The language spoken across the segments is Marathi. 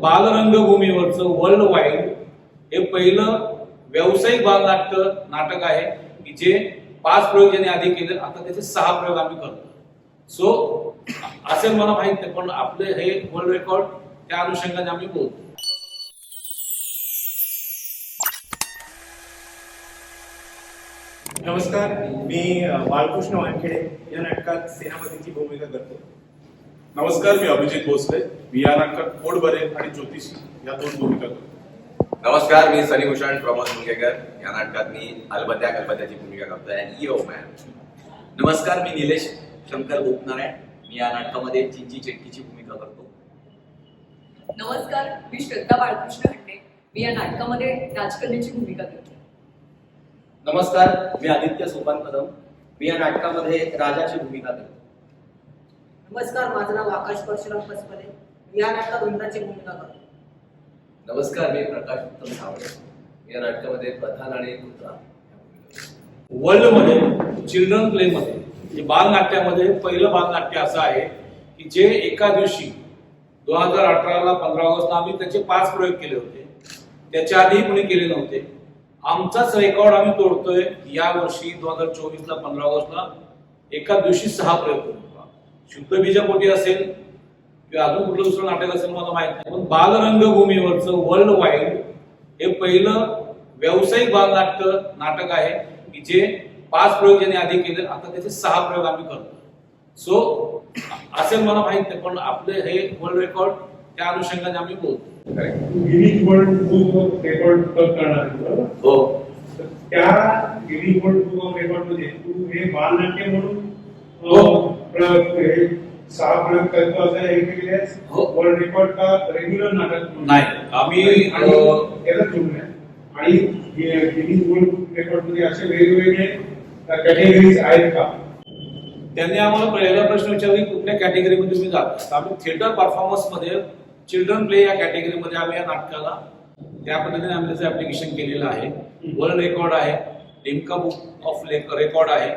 बालरंगभूमीवरचं वर्ल्ड वाईड हे पहिलं व्यावसायिक बालनाट्य नाटक आहे की जे पाच प्रयोग ज्यांनी आधी केले आता त्याचे सहा प्रयोग आम्ही करतो सो असेल मला माहीत नाही पण आपले हे वर्ल्ड रेकॉर्ड त्या अनुषंगाने आम्ही बोलतो नमस्कार मी बाळकृष्ण वानखेडे. या नाटकात सेनापतीची भूमिका करतो नमस्कार मी अभिजित भोसले. मी या नाटकात पोटबरे आणि ज्योतिषी या दोन भूमिका करतो. नमस्कार मी सनीभूषण प्रमोद मुंगेकर. या नाटकात मी अलबत्या कलबत्याची भूमिका आणि यो मॅन नमस्कार मी निलेश शंकर गोपनारायण. मी या नाटकामध्ये चिंची चेटकीची भूमिका करतो. नमस्कार मी श्रद्धा बाळकृष्ण हंडे. मी या नाटकामध्ये राजकन्याची भूमिका करते. नमस्कार मी आदित्य सोपान कदम मी या नाटकामध्ये राजाची भूमिका करतो. नमस्कार माझं नाव आकाश परशुराम पसपले मी या नाटकात भूमिका करतो नमस्कार मी प्रकाश उत्तम सावळे. मी या नाटकामध्ये प्रधान आणि कुत्रा या भूमिका करतो. वर्ल्डमध्ये चिल्ड्रन प्लेमध्ये म्हणजे बालनाट्यामध्ये पहिलं बालनाट्य असं आहे की जे एका दिवशी दोन हजार अठराला पंधरा ऑगस्टला आम्ही त्याचे पाच प्रयोग केले होते. त्याच्या आधी कोणी केले नव्हते. आमचाच रेकॉर्ड आम्ही तोडतोय या वर्षी दोन हजार चोवीसला पंधरा ऑगस्टला एका दिवशी सहा प्रयोग करू. शुद्ध बीजापोटी असेल किंवा अजून कुठलं दुसरं नाटक असेल मला माहीत नाही. पण बालरंगभूमीवरचं वर्ल्ड वाईड हे पहिलं व्यावसायिक बालनाट्य नाटक आहे की जे पाच प्रयोग ज्यांनी आधी केले आता त्याचे सहा प्रयोग आम्ही करतो सो असेल मला माहीत नाही पण आपले हे वर्ल्ड रेकॉर्ड त्या अनुषंगाने आम्ही बोलतो Guinness world book of record करणार आहे, बरोबर? हो. त्या गिनीज वर्ल्ड बुक ऑफ रेकॉर्डमध्ये तू हे बालनाट्य म्हणून हे सहा प्रयोग करतो असं हे? हो. वर्ल्ड रेकॉर्ड का रेग्युलर नाटक? नाही आम्ही आणि अं, याला जोडून आहे. आणि गे- गिनीज वर्ल्ड रेकॉर्डमध्ये असे वेगवेगळे कॅटेगरीज आहेत का त्यांनी आम्हाला पहिला प्रश्न विचारला की कुठल्या कॅटेगरीमध्ये तुम्ही जाता तर आम्ही थिएटर परफॉर्मन्समध्ये चिल्ड्रन प्ले या कॅटेगरीमध्ये आम्ही या नाटकाला त्या पद्धतीने आम्ही त्याचं ऍप्लिकेशन केलेलं आहे वर्ल्ड रेकॉर्ड आहे लिम्का बुक ऑफ रेकॉर्ड आहे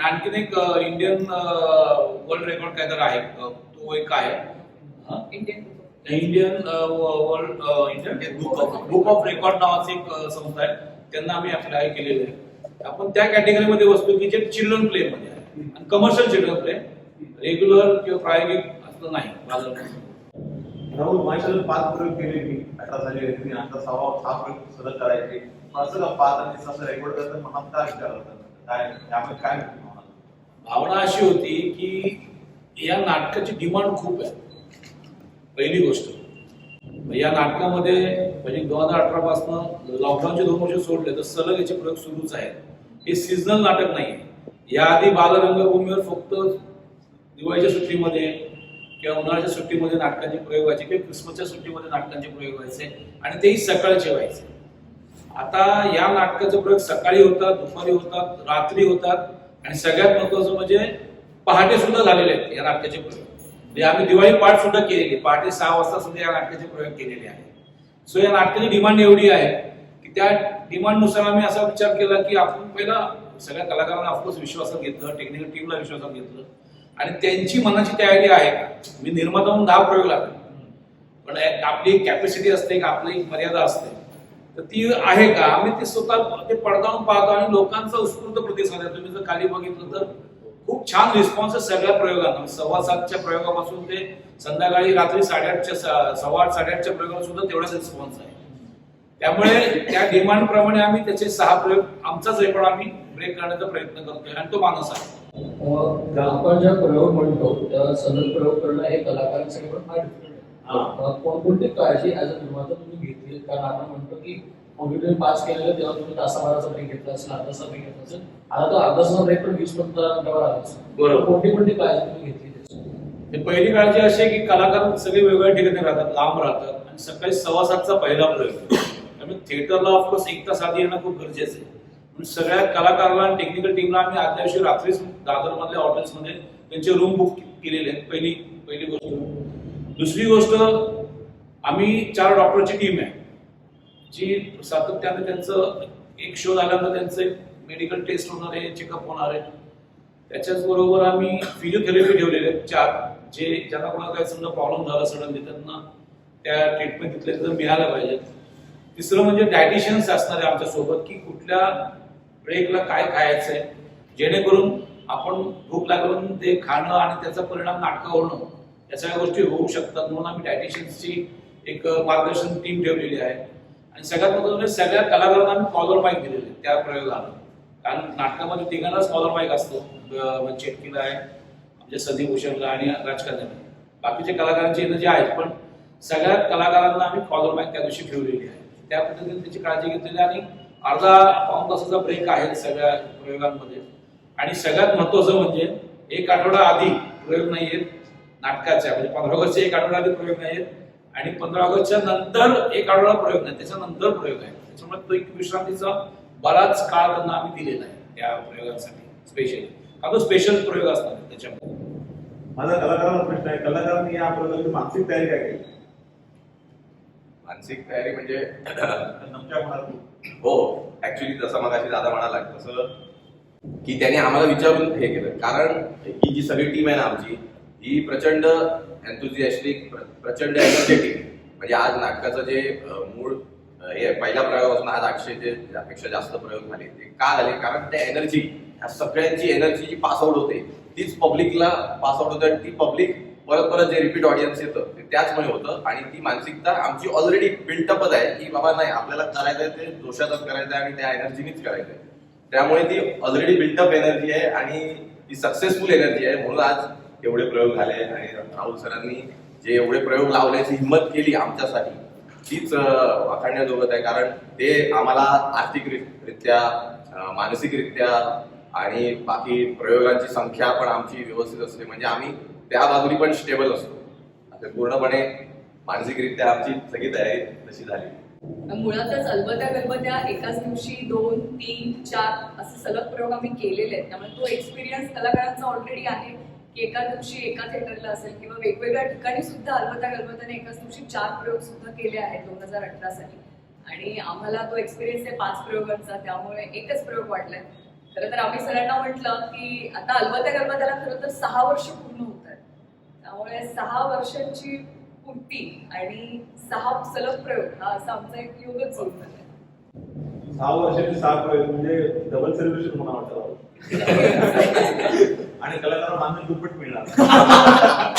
आणखीन एक इंडियन वर्ल्ड रेकॉर्ड काय तर आहे. तो एक आहे. हा? Indian Indian world Indian book of book of record नावाची एक संस्था आहे. त्यांना आम्ही अप्लाय केलेले आहे. आपण त्या कॅटेगरीमध्ये वस्तू की जे चिल्ड्रन प्ले मध्ये आहे. आणि कमर्शियल चिल्ड्रन प्ले रेग्युलर किंवा प्रायोगिक असं नाही. बाजारात राहुल माझ्याकडे पाच प्रयोग केले मी. अठरा झाले मी आता सहा सहा प्रयोग सलग करायचे. असं का पाच आणि सहा रेकॉर्ड करतात? मग आमचा विचार होता. काय त्यामुळे काय भावना? अशी होती की या नाटकाची डिमांड खूप आहे. पहिली गोष्ट. या नाटकामध्ये म्हणजे दोन हजार अठरा पासून लॉकडाऊनचे दोन वर्ष सोडले तर सलग याचे प्रयोग सुरूच आहेत. हे सीझनल नाटक नाही याआधी बालरंगभूमीवर फक्त दिवाळीच्या सुट्टीमध्ये किंवा उन्हाळ्याच्या सुट्टीमध्ये नाटकांचे प्रयोग व्हायचे किंवा क्रिसमसच्या सुट्टीमध्ये नाटकांचे प्रयोग व्हायचे आणि तेही सकाळचे व्हायचे. आता या नाटकाचे प्रयोग सकाळी होतात दुपारी होतात रात्री होतात आणि सगळ्यात महत्वाचं म्हणजे पहाटे सुद्धा झालेले आहेत या नाटकाचे प्रयोग. म्हणजे आम्ही दिवाळी पाठ सुद्धा केलेली पहाटे सहा वाजता सुद्धा या नाटकाचे प्रयोग केलेले आहेत. सो या नाटकाची डिमांड एवढी आहे की त्या डिमांडनुसार आम्ही असा विचार केला की आपण पहिला सगळ्या कलाकारांना ऑफकोर्स विश्वासात घेतलं टेक्निकल टीमला विश्वासात घेतलं. आणि त्यांची मनाची तयारी आहे का? मी निर्माता म्हणून दहा प्रयोग लागले. पण आपली एक कॅपॅसिटी असते एक आपली एक मर्यादा असते. तर ती आहे का? आम्ही ते स्वतः ते पडताळून पाहतो आणि लोकांचा उत्स्फूर्त प्रतिसाद आहे. तुम्ही जर खाली बघितलं तर खूप छान रिस्पॉन्स आहे सगळ्या प्रयोगांना. सव्वा सातच्या प्रयोगापासून ते संध्याकाळी रात्री साडेआठच्या सव्वा आठ साडेआठच्या प्रयोगाला सुद्धा तेवढाच रिस्पॉन्स आहे. त्यामुळे त्या डिमांड प्रमाणे आम्ही त्याचे सहा प्रयोग आमचाच रेकॉर्ड आम्ही ब्रेक करण्याचा प्रयत्न करतोय आणि तो मानस आहे. आपण ज्या प्रयोग म्हणतो त्या सलग प्रयोग करणं हे कलाकारांसाठी पण फार कोणकोणती काळजी ऍज अ निर्माता तुम्ही घेतली? कारण आपण म्हणतो की ऑडिटोरियम पास केलेलं तेव्हा तुम्ही तासाभराचा ब्रेक घेतला असेल अर्धाचा ब्रेक घेतला असेल. आता तो अर्धाचा ब्रेक पण वीस मिनिटावर आला बरोबर. कोणती कोणती काळजी तुम्ही घेतली पहिली काळजी अशी आहे की कलाकार सगळे वेगवेगळ्या ठिकाणी राहतात लांब राहतात. आणि सकाळी सव्वा सातचा पहिला प्रयोग. त्यामुळे थिएटरला ऑफकोर्स एक तास आधी येणं खूप गरजेचं आहे. म्हणून सगळ्या कलाकारांना आणि टेक्निकल टीमला आम्ही आदल्या दिवशी रात्रीच दादर मधल्या हॉटेल्समध्ये त्यांचे रूम बुक केलेले आहेत. पहिली पहिली गोष्ट. दुसरी गोष्ट आम्ही चार डॉक्टरची टीम आहे. जी सातत्याने त्यांचं एक शो आल्यानंतर त्यांचं एक मेडिकल टेस्ट होणार आहे चेकअप होणार आहे. त्याच्याचबरोबर आम्ही फिजिओथेरपी ठेवलेले आहेत चार. जे ज्यांना कोणाला काही समजा प्रॉब्लेम झाला सडनली त्यांना त्या ट्रीटमेंट तिथल्या तिथं मिळाल्या पाहिजेत तिसरं म्हणजे डायटिशियन्स असणार आहे आमच्यासोबत की कुठल्या ब्रेकला काय खायचं आहे जेणेकरून आपण भूक लागून ते खाणं आणि त्याचा परिणाम नाटकं होणं या सगळ्या गोष्टी होऊ शकतात म्हणून आम्ही डायटिशियन्सची एक मार्गदर्शन टीम ठेवलेली आहे. आणि सगळ्यात महत्त्वाचं म्हणजे सगळ्या कलाकारांना आम्ही कॉलर माईक दिलेले त्या प्रयोगाला. कारण नाटकामध्ये तिघांनाच कॉलर माईक असतो. म्हणजे चेटकीला आहे म्हणजे सदीभूषणला आणि राजकारण्याला बाकीच्या कलाकारांची एनर्जी आहेत पण सगळ्या कलाकारांना आम्ही कॉलर माईक त्या दिवशी ठेवलेली आहे. त्या पद्धतीने त्याची काळजी घेतलेली आणि अर्धा पाऊन तासाचा ब्रेक आहे सगळ्या प्रयोगांमध्ये. आणि सगळ्यात महत्वाचं म्हणजे एक आठवडा आधी प्रयोग नाही आहेत नाटकाच्या म्हणजे पंधरा ऑगस्टचे एक आठवडा आधी प्रयोग नाही आहेत आणि पंधरा ऑगस्टच्या नंतर एक आठवडा प्रयोग नाही त्याच्यानंतर प्रयोग आहे. त्याच्यामुळे तो एक विश्रांतीचा बराच काळ त्यांना आम्ही दिलेला आहे त्या प्रयोगांसाठी स्पेशली हा तो स्पेशल प्रयोग असणार आहे त्याच्यामध्ये. माझा कलाकारांना प्रश्न आहे कलाकारांनी या प्रयोगाची मानसिक तयारी काय केली? मानसिक तयारी म्हणजे तुमच्या मनात हो ऍक्च्युली जसं मगाशी दादा म्हणाला तसं की त्याने आम्हाला विचारून हे केलं. कारण ही जी सगळी टीम आहे ना आमची ही प्रचंड एन्थुझियास्टिक प्रचंड एनर्जेटिक म्हणजे आज नाटकाचं जे मूळ हे आहे, पहिल्या प्रयोगापासून आज आठशेचे त्यापेक्षा जास्त प्रयोग झाले. ते का झाले? कारण त्या एनर्जी ह्या सगळ्यांची एनर्जी जी पास आउट होते तीच पब्लिकला पास आउट होते आणि ती पब्लिक परत परत जे रिपीट ऑडियन्स येतं ते त्याचमुळे होतं. आणि ती मानसिकता आमची ऑलरेडी बिल्टअपच आहे की बाबा नाही आपल्याला करायचं आहे ते जोशातच करायचं आहे आणि त्या एनर्जीनीच करायचं आहे. त्यामुळे ती ऑलरेडी बिल्टअप एनर्जी आहे आणि ती सक्सेसफुल एनर्जी आहे. म्हणून आज एवढे प्रयोग झाले आणि राहुल सरांनी जे एवढे प्रयोग लावण्याची हिंमत केली आमच्यासाठी तीच अं, वाखाणण्याजोगत आहे. कारण ते आम्हाला आर्थिकरित्या मानसिकरित्या आणि बाकी प्रयोगांची संख्या पण आमची व्यवस्थित असते. म्हणजे आम्ही त्या बाजूनी पण स्टेबल असतो. आता पूर्णपणे मानसिकरित्या आमची सगळी तयारी तशी झाली. मुळातच अलबत्या गलबत्या एकाच दिवशी दोन तीन चार असे सलग प्रयोग आम्ही केलेले आहेत. त्यामुळे तो एक्सपिरियन्स कलाकारांचा ऑलरेडी आहे. की एका दिवशी एका थिएटरला असेल किंवा वेगवेगळ्या ठिकाणी सुद्धा अलबत्या गलबताने एकाच दिवशी चार प्रयोग सुद्धा केले आहेत दोन हजार अठरा साली. आणि आम्हाला तो एक्सपिरियन्स आहे पाच प्रयोगांचा त्यामुळे एकच प्रयोग वाटलाय खरं तर आम्ही सरांना म्हटलं की आता अलबत्या गलबत्याला खरं तर सहा वर्ष पूर्ण होत आहेत. त्यामुळे सहा वर्षांची पूर्ती आणि सहा सलग प्रयोग हा असा आमचा एक योगच जोडून आलाय सहा वर्षाचे सहा प्रयोग म्हणजे डबल सेलिब्रेशन म्हणा वाटतं? आणि कलाकारांना मानधन दुप्पट मिळणार.